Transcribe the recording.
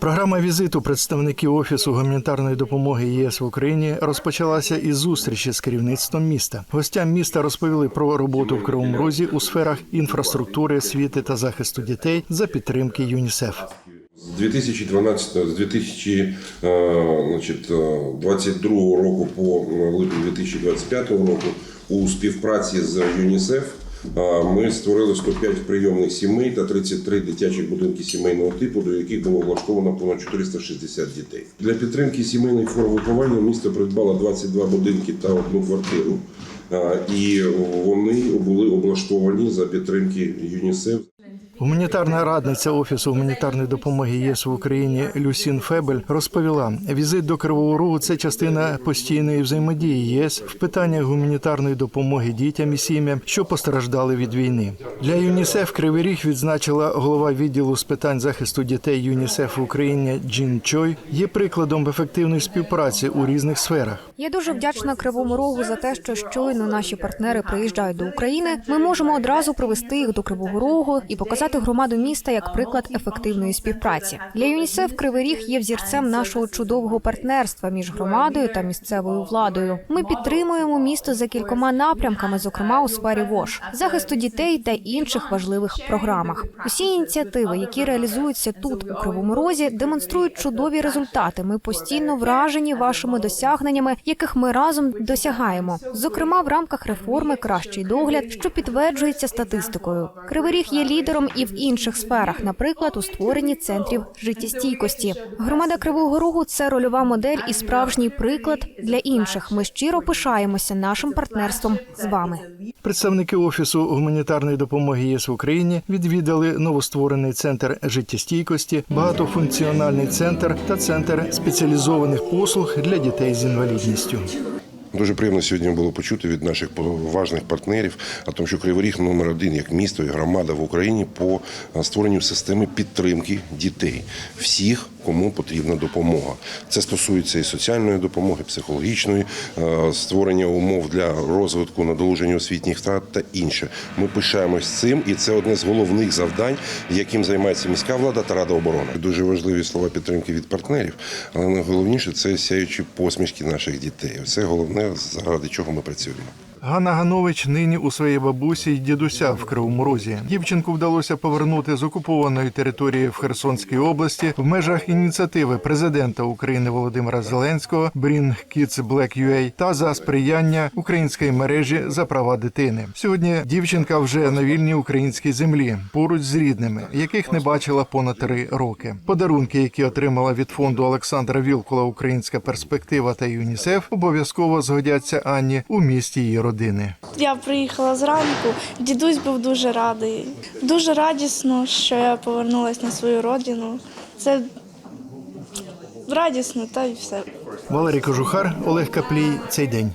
Програма візиту представників офісу гуманітарної допомоги ЄС в Україні розпочалася із зустрічі з керівництвом міста. Гостям міста розповіли про роботу в Кривому Розі у сферах інфраструктури, освіти та захисту дітей за підтримки ЮНІСЕФ. З 2012 з 2022 року по липень 2025 року у співпраці з ЮНІСЕФ е, ми створили 105 прийомних сімей та 33 дитячих будинки сімейного типу, до яких було влаштовано понад 460 дітей. Для підтримки сімейних форм виховання місто придбало 22 будинки та одну квартиру. І вони були облаштовані за підтримки ЮНІСЕФ. Гуманітарна радниця офісу гуманітарної допомоги ЄС в Україні Люсін Фебель розповіла: візит до Кривого Рогу це частина постійної взаємодії ЄС в питаннях гуманітарної допомоги дітям і сім'ям, що постраждали від війни. Для ЮНІСЕФ Кривий Ріг відзначила голова відділу з питань захисту дітей ЮНІСЕФ в Україні Джін Чой. Є прикладом ефективної співпраці у різних сферах. Я дуже вдячна Кривому Рогу за те, що щойно наші партнери приїжджають до України. Ми можемо одразу привести їх до Кривого Рогу і показати громаду міста як приклад ефективної співпраці. Для ЮНІСЕФ Кривий Ріг є взірцем нашого чудового партнерства між громадою та місцевою владою. Ми підтримуємо місто за кількома напрямками, зокрема у сфері ВОЖ, захисту дітей та інших важливих програмах. Усі ініціативи, які реалізуються тут у Кривому Розі, демонструють чудові результати. Ми постійно вражені вашими досягненнями, яких ми разом досягаємо. Зокрема, в рамках реформи кращий догляд, що підтверджується статистикою. Кривий Ріг є лідером і в інших сферах, наприклад, у створенні центрів життєстійкості. Громада Кривого Рогу це рольова модель і справжній приклад для інших. Ми щиро пишаємося нашим партнерством з вами. Представники офісу гуманітарної допомоги ЄС в Україні відвідали новостворений центр життєстійкості, багатофункціональний центр та центр спеціалізованих послуг для дітей з інвалідністю. Дуже приємно сьогодні було почути від наших поважних партнерів, о тому, що Кривий Ріг номер один як місто і громада в Україні по е, створенню системи підтримки дітей, всіх, кому потрібна допомога. Це стосується і соціальної допомоги, психологічної, е, створення умов для розвитку, надолуження освітніх втрат та інше. Ми пишаємось цим, і це одне з головних завдань, яким займається міська влада та рада оборони. Дуже важливі слова підтримки від партнерів, але найголовніше це сяючі посмішки наших дітей. Це головне, заради чого ми працюємо. Ганна Ганович нині у своїй бабусі й дідуся в Кривому Розі. Дівчинку вдалося повернути з окупованої території в Херсонській області в межах ініціативи президента України Володимира Зеленського Bring Kids Black UA та за сприяння української мережі за права дитини. Сьогодні дівчинка вже на вільній українській землі, поруч з рідними, яких не бачила понад три роки. Подарунки, які отримала від фонду Олександра Вілкула Українська перспектива та ЮНІСЕФ, обов'язково згодяться Анні у місті її родини. Я приїхала зранку, дідусь був дуже радий. Дуже радісно, що я повернулася на свою родину. Це радісно, та й все. Валерій Кожухар, Олег Каплій. Цей день.